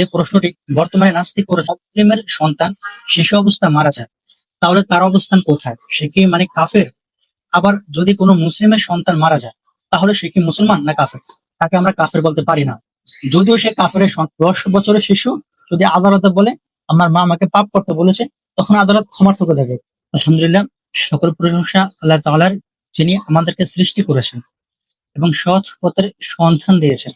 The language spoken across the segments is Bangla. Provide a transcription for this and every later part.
যে প্রশ্নটি বর্তমানে নাস্তিক করে মুসলিমের সন্তান শিশু অবস্থা মারা যায়। তাহলে তার অবস্থান কোথায়? সে কি মানে কাফের? আবার যদি কোনো মুসলিমের সন্তান মারা যায়, তাহলে সে কি মুসলমান না কাফের? তাকে আমরা কাফের বলতে পারি না। যদিও সে কাফের দশ বছরের শিশু, যদি আদালতে বলে, আমার মা আমাকে পাপ করতে বলেছে, তখন আদালত ক্ষমার চোখে দেবে আলহামদুলিল্লাহ, সকল প্রশংসা আল্লাহ তাআলার, যিনি আমাদেরকে সৃষ্টি করেছেন এবং সৎ পথের সন্ধান দিয়েছেন।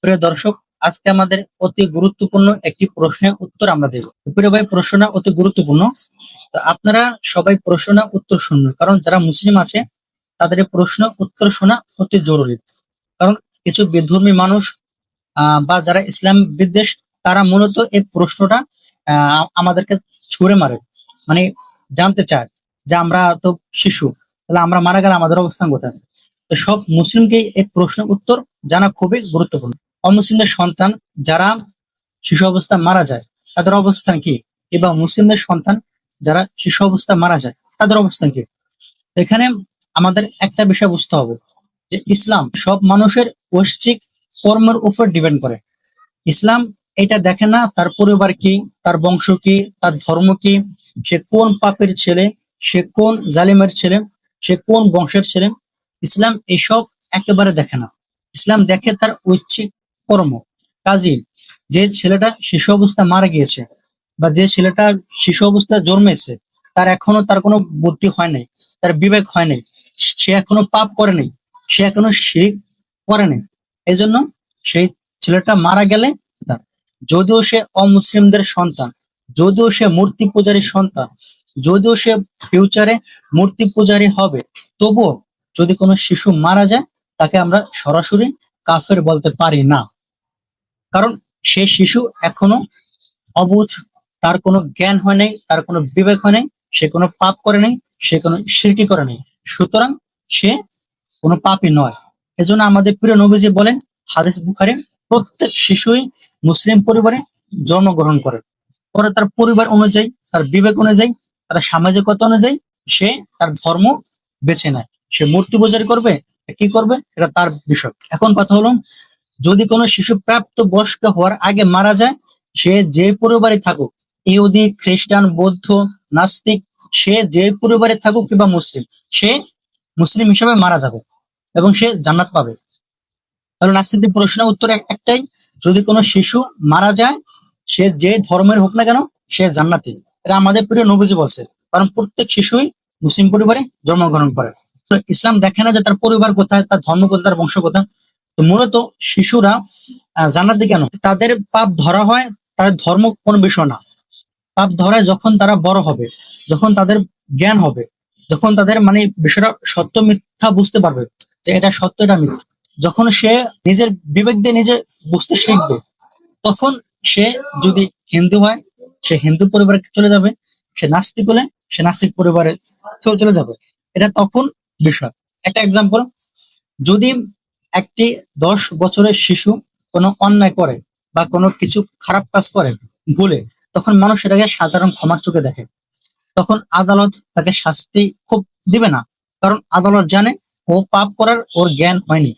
প্রিয় দর্শক আজকে আমাদের অতি গুরুত্বপূর্ণ একটি প্রশ্নের উত্তর আমরা দেব। প্রিয় ভাই, প্রশ্নটা অতি গুরুত্বপূর্ণ। তো আপনারা সবাই প্রশ্ন উত্তর শুনবেন কারণ যারা মুসলিম আছে, তাদের প্রশ্ন উত্তর শোনা অতি জরুরি। কারণ কিছু বিধর্মী মানুষ বা যারা ইসলাম বিদ্বেষ, তারা মূলত এই প্রশ্নটা আমাদেরকে ছুড়ে মারে মানে জানতে চায় যে আমরা তো শিশু, তাহলে আমরা মারা গেলে আমাদের অবস্থান কোথায়? তো সব মুসলিমকে এই প্রশ্নের উত্তর জানা খুবই গুরুত্বপূর্ণ। অমুসলিমদের সন্তান যারা শিশু অবস্থা মারা যায়, তাদের অবস্থান কি? এবং মুসলিমদের সন্তান যারা শিশু অবস্থা মারা যায়, তাদের অবস্থান কি? এখানে আমাদের একটা বিষয় বুঝতে হবে যে ইসলাম সব মানুষের ঐচ্ছিক কর্মের উপর ডিপেন্ড করে। ইসলাম এটা দেখে না তার পরিবার কি, তার বংশ কি, তার ধর্ম কি, সে কোন পাপের ছেলে, সে কোন জালিমের ছেলে, সে কোন বংশের ছেলে। ইসলাম এসব একেবারে দেখে না। ইসলাম দেখে তার ঐচ্ছিক কর্ম। কাজী, যে ছেলেটা শিশু অবস্থা মারা গিয়েছে বা যে ছেলেটা শিশু অবস্থায় জন্মেছে, তার এখনও তার কোনো বুদ্ধি হয় নাই, তার বিবেক হয় নাই, সে এখনও পাপ করে নাই, সে এখনও শিরিক করে নাই। এই জন্য সেই ছেলেটা মারা গেলে তার, যদিও সে অমুসলিমদের সন্তান, যদিও সে মূর্তি পূজারীর সন্তান, যদিও সে ফিউচারে মূর্তি পূজারী হবে, তবুও যদি কোনো শিশু মারা যায়, তাকে আমরা সরাসরি কাফের বলতে পারি না। কারণ সে শিশু এখনও অবুঝ, তার কোনো জ্ঞান হয় নাই, তার কোনো বিবেক হয় নাই, সে কোনো পাপ করে নাই, সে কোনো সিরকি করে নাই। সুতরাং সে কোনো পাপই নয়। এজন্য আমাদের প্রিয় নবীজি বলেন, হাদিস বুখারে, প্রত্যেক শিশুই মুসলিম পরিবারে জন্মগ্রহণ করে। পরে তার পরিবার অনুযায়ী, তার বিবেক অনুযায়ী, তার সামাজিকতা অনুযায়ী সে তার ধর্ম বেছে নেয়। সে মূর্তি পূজারি করবে কি করবে? এটা তার বিষয়। এখন কথা হলো যদি কোনো শিশু প্রাপ্ত বয়স্ক হওয়ার আগে মারা যায়, সে যে পরিবারে থাকুক, ইহুদি, খ্রিস্টান, বৌদ্ধ, নাস্তিক, সে যে পরিবারে থাকুক কিংবা মুসলিম, সে মুসলিম হিসেবে মারা যাবে এবং সে জান্নাত পাবে। তাহলে নাস্তিকদের প্রশ্নের উত্তর একটাই, যদি কোনো শিশু মারা যায়, সে যে ধর্মের হোক না কেন, সে জান্নাতি। এটা আমাদের প্রিয় নবীজি বলছে, কারণ প্রত্যেক শিশুই মুসলিম পরিবারে জন্মগ্রহণ করে। ইসলাম দেখে না যে তার পরিবার কোথায়, তার ধর্ম কোথায়, তার বংশ কোথায়? তো মূলত শিশুরা জান্নাতি কেন তাদের পাপ ধরা হয়, তাদের ধর্ম কোনো বিষয় না। পাপ ধরায় যখন তারা বড় হবে, যখন তাদের জ্ঞান হবে, যখন তাদের মানে বিষয়টা সত্য মিথ্যা বুঝতে পারবে যে এটা সত্য, এটা মিথ্যা। যখন সে নিজের বিবেক দিয়ে নিজে বুঝতে শিখবে, তখন সে যদি হিন্দু হয়, সে হিন্দু পরিবারে চলে যাবে, সে নাস্তিক হলে সে নাস্তিক পরিবারে চলে যাবে। এটা তখন বিষয়। একটা এক্সাম্পল যদি একটি দশ বছরের শিশু কোনো অন্যায় করে বা কোনো কিছু খারাপ কাজ করে ভুলে তখন মানুষ এটাকে সাধারণ ক্ষমার চোখে দেখে। তখন আদালত তাকে শাস্তি খুব দিবে না। কারণ আদালত জানে ও পাপ করার ওর জ্ঞান হয়নি।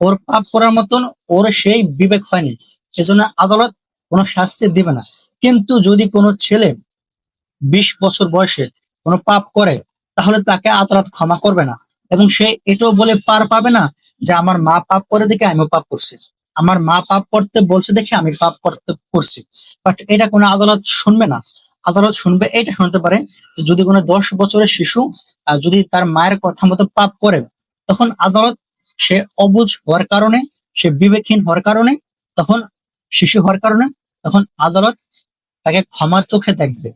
ওর পাপ করার মতন ওর সেই বিবেক হয়নি। এজন্য আদালত কোনো শাস্তি দিবে না। কিন্তু যদি কোনো ছেলে বিশ বছর বয়সে কোনো পাপ করে, তাহলে তাকে আদালত ক্ষমা করবে না। এবং সে এটাও বলে পার পাবে না যে আমার মা পাপ করে দেখে আমিও পাপ করছি। আমার মা পাপ করতে বলছে দেখে আমি পাপ করতে করছি। বাট এটা কোনো আদালত শুনবে না। আদালত শুনবে, এটা শুনতে পারে যদি কোনো দশ বছরের শিশু যদি তার মায়ের কথা মতো পাপ করে, তখন আদালত সে অবুঝ হওয়ার কারণে, সে বিবেকহীন হওয়ার কারণে, তখন শিশু হওয়ার কারণে, তখন আদালত তাকে ক্ষমার চোখে দেখবে।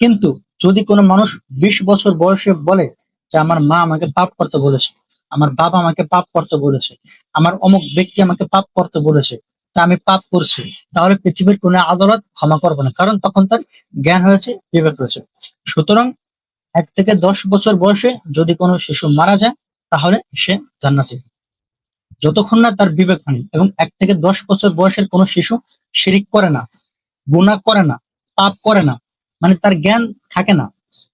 কিন্তু যদি কোনো মানুষ বিশ বছর বয়সে বলে যে আমার মা আমাকে পাপ করতে বলেছে আমার বাবা আমাকে পাপ করতে বলেছে। আমার অমুক ব্যক্তি আমাকে পাপ করতে বলেছে। তা আমি পাপ করছি। তাহলে পৃথিবীর কোন আদালত ক্ষমা করবে না। কারণ তখন তার জ্ঞান হয়েছে, বিবেক হয়েছে সুতরাং এক থেকে দশ বছর বয়সে যদি কোনো শিশু মারা যায়, তাহলে সে জান্নাতি। যতক্ষণ না তার বিবেক হয়নি এবং এক থেকে দশ বছর বয়সের কোনো শিশু শিরিক করে না গুণা করে না, পাপ করে না মানে তার জ্ঞান থাকে না,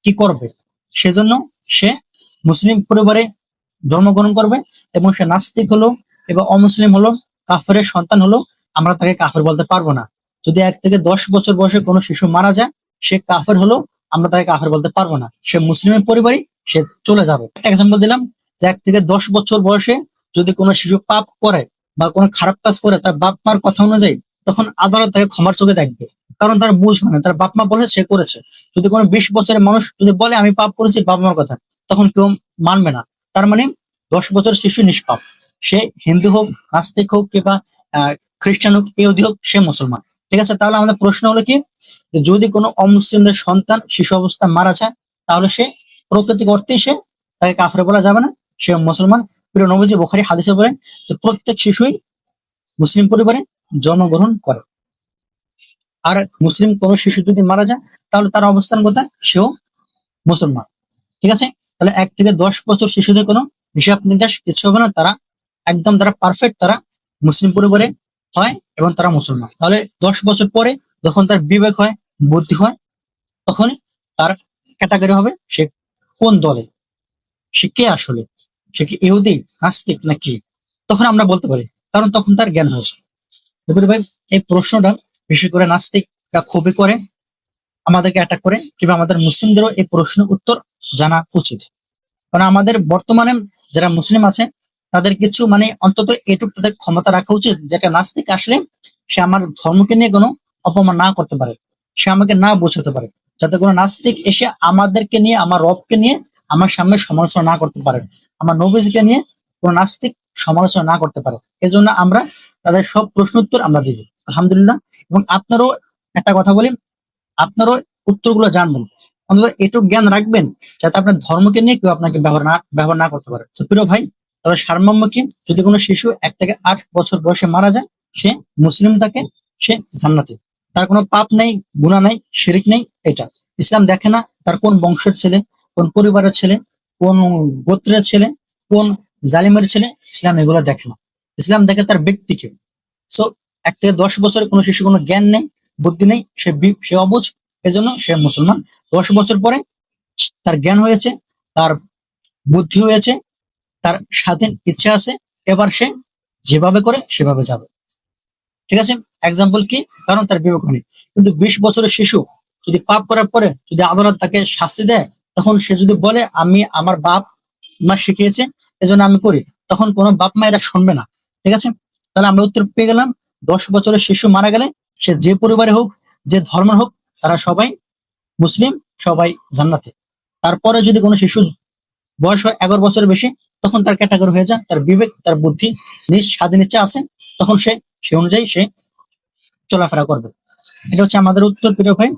কি করবে? সেজন্য সে মুসলিম পরিবারে জন্মগ্রহণ করবে এবং সে নাস্তিক হলো এবং অমুসলিম হলো কাফের সন্তান হলো, আমরা তাকে কাফের বলতে পারব না। যদি এক থেকে দশ বছর বয়সে কোনো শিশু মারা যায়, সে কাফের হলো, আমরা তাকে কাফের বলতে পারব না। সে মুসলিমের পরিবারই, সে চলে যাবে। এক্সাম্পল দিলাম যে এক থেকে দশ বছর বয়সে যদি কোনো শিশু পাপ করে বা কোনো খারাপ কাজ করে তার বাপ মার কথা অনুযায়ী, তখন আদালত তাকে ক্ষমার চোখে দেখবে। কারণ তার বুঝ না তার বাপ মা বলে সে করেছে। যদি কোনো বিশ বছরের মানুষ যদি বলে, আমি পাপ করেছি, বাপ মার কথা, তখন কেউ মানবে না। তার মানে দশ বছর শিশু নিষ্পাপ। সে হিন্দু হোক, নাস্তিক হোক কিংবা খ্রিস্টান হোক ইহুদি হোক সে মুসলমান। ঠিক আছে? তাহলে আমাদের প্রশ্ন হলো কি? যদি কোনো অমুসলিমের সন্তান শিশু অবস্থা মারা যায়, তাহলে সে প্রকৃতিক অর্থেই সে তাকে কাফরে বলা যাবে না। সে মুসলমান। প্রিয় নবীজি বোখারি হাদিসে বলেন যে প্রত্যেক শিশুই মুসলিম পরিবারে জন্মগ্রহণ করে। আর মুসলিম কোন শিশু যদি মারা যায়, তাহলে তার অবস্থান কোথায়? সেও মুসলমান। ঠিক আছে? তাহলে এক থেকে দশ বছর শিশুদের কোনো হিসাব নিকাশ কিছু হবে না। তারা একদম তারা পারফেক্ট তারা মুসলিম পরিবারে হয় এবং তারা মুসলমান। তাহলে দশ বছর পরে যখন তার বিবেক হয়, বুদ্ধি হয় তখন তার ক্যাটাগরি হবে সে কোন দলে? সে কে আসলে? সে কি ইহুদি, নাস্তিক নাকি? তখন আমরা বলতে পারি, কারণ তখন তার জ্ঞান হয়েছে ভাই, এই প্রশ্নটা বিশেষ করে নাস্তিকরা খুবই করে। আমাদেরকে অ্যাটাক করে কিংবা আমাদের মুসলিমদেরও এই প্রশ্নের উত্তর জানা উচিত। কারণ আমাদের বর্তমানে যারা মুসলিম আছে, তাদের কিছু মানে অন্তত এটুকু তাদের ক্ষমতা রাখা উচিত যেটা নাস্তিক আসলে সে আমার ধর্মকে নিয়ে কোনো অপমান না করতে পারে, সে আমাকে না বোঝাতে পারে। যাতে কোনো নাস্তিক এসে আমাদেরকে নিয়ে, আমার রবকে নিয়ে আমার সামনে সমালোচনা না করতে পারে, আমার নবীজিকে নিয়ে কোনো নাস্তিক সমালোচনা না করতে পারে। এজন্য আমরা তাদের সব প্রশ্ন উত্তর আমরা দিব। আলহামদুলিল্লাহ। এবং আপনারও একটা কথা বলি আপনারও উত্তরগুলো জানবেন। অন্তত এটুকু জ্ঞান রাখবেন যাতে আপনার ধর্মকে নিয়ে কেউ আপনাকে ব্যবহার না ব্যবহার না করতে পারে। তো প্রিয় ভাই তবে সারমর্ম কি? যদি কোনো শিশু এক থেকে আট বছর বয়সে মারা যায়, সে মুসলিম থাকে, সে জান্নাতি। তার কোনো পাপ নেই গুণা নেই, শিরিক নেই, এটা। ইসলাম দেখে না তার কোন বংশের ছেলে, কোন পরিবারের ছেলে, কোন গোত্রের ছেলে, কোন জালিমের ছেলে, ইসলাম এগুলো দেখে না। ইসলাম দেখে তার ব্যক্তিকে সো এক থেকে দশ বছরের কোনো শিশু কোনো জ্ঞান নেই বুদ্ধি নেই, সে সে অবুজ এজন্য সে মুসলমান। দশ বছর পরে তার জ্ঞান হয়েছে, তার বুদ্ধি হয়েছে, তার স্বাধীন ইচ্ছা আছে, এবার সে যেভাবে করে সেভাবে যাবে। ঠিক আছে? এক্সাম্পল কি? কারণ তার বিবেক নেই। কিন্তু বিশ বছরের শিশু যদি পাপ করার পরে যদি আদালত তাকে শাস্তি দেয়, তখন সে যদি বলে, আমি আমার বাপ মা শিখিয়েছে, এজন্য আমি করি, তখন কোনো বাপ মা এটা শুনবে না। ঠিক আছে? তাহলে আমরা উত্তর পেয়ে গেলাম, দশ বছরের শিশু মারা গেলে সে যে পরিবারে হোক, যে ধর্মের হোক, তারা সবাই মুসলিম, সবাই জান্নাতে। তারপরে যদি কোনো শিশু বয়স হয় এগারো বছরের বেশি, তখন তার ক্যাটাগরি হয়ে যায়, তার বিবেক, তার বুদ্ধি, নিজ স্বাধীন ইচ্ছা আছে, তখন সে সে অনুযায়ী সে চলাফেরা করবে। এটা হচ্ছে আমাদের উত্তর প্রিয় ভাই।